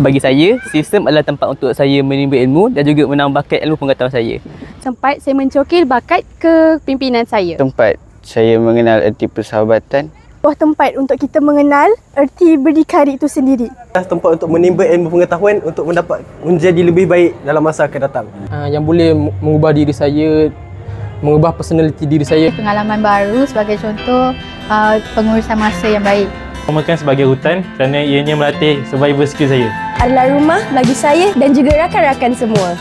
Bagi saya, sistem adalah tempat untuk saya menimba ilmu dan juga menambahkan ilmu pengetahuan saya. Tempat saya mencokil bakat kepimpinan saya. Tempat saya mengenal erti persahabatan. Sebuah tempat untuk kita mengenal erti berdikari itu sendiri. tempat untuk menimba ilmu pengetahuan untuk mendapat menjadi lebih baik dalam masa akan datang. uh, yang boleh mengubah diri saya, mengubah personaliti diri saya. Pengalaman baru sebagai contoh uh, pengurusan masa yang baik. Namakan sebagai hutan kerana ianya melatih survival skill saya. Adalah rumah bagi saya dan juga rakan-rakan semua.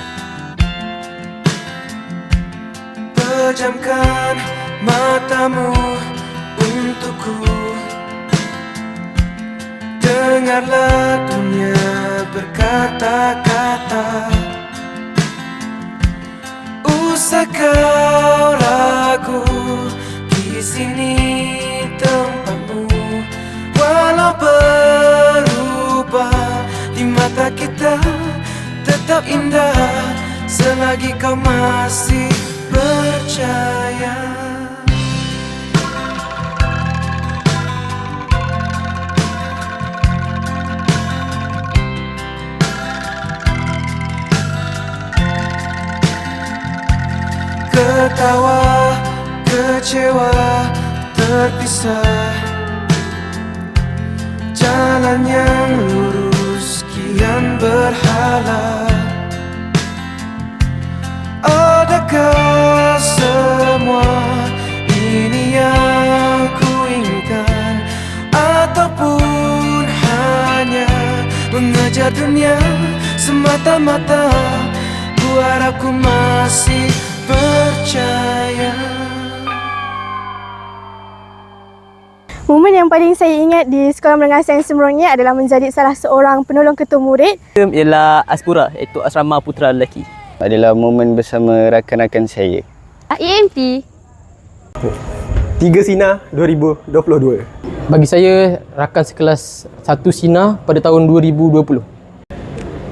Pejamkan matamu untukku Dengarlah dunia berkata-kata Usah kita tetap indah Selagi kau masih percaya. Ketawa, kecewa, terpisah. Jalan yang lurus dunia semata-mata Ku harap ku masih percaya Momen yang paling saya ingat di Sekolah Menengah Sains Semerongnya adalah menjadi salah seorang penolong ketua murid ialah Aspura, iaitu Asrama Putra Lelaki. Adalah momen bersama rakan-rakan saya. EMT Tiga Sina 2022. Bagi saya, rakan sekelas satu Sina pada tahun 2020.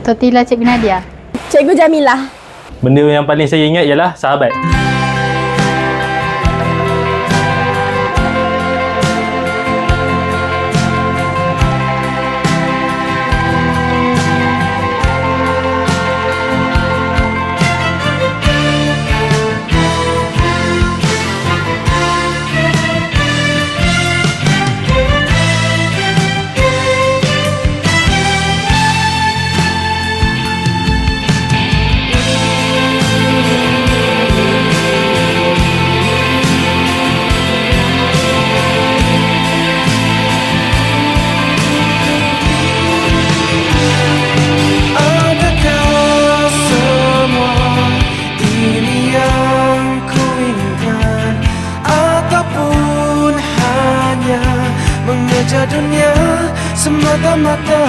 Totila Cikgu Nadia. Cikgu Jamilah. Benda yang paling saya ingat ialah sahabat. Semata-mata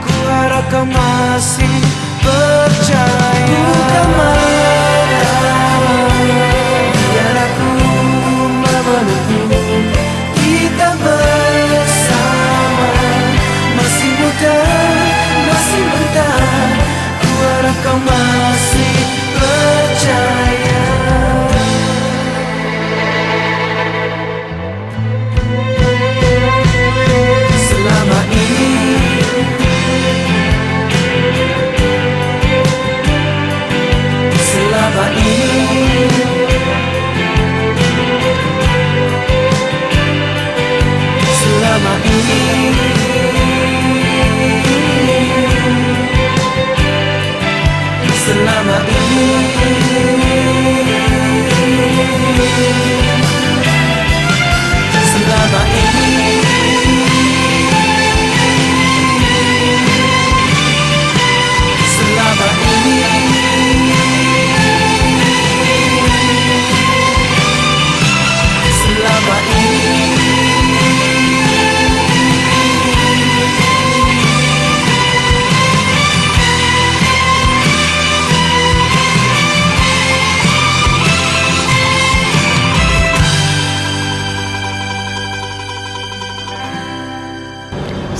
Ku harap kau masih percaya Buka matamu biar aku memelukmu. Kita bersama masih muda, masih muda Ku harap kau masih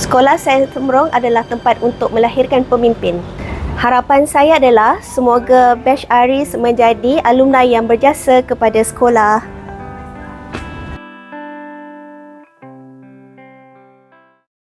Sekolah Sains Semerong adalah tempat untuk melahirkan pemimpin. Harapan saya adalah semoga Batch Aris menjadi alumni yang berjasa kepada sekolah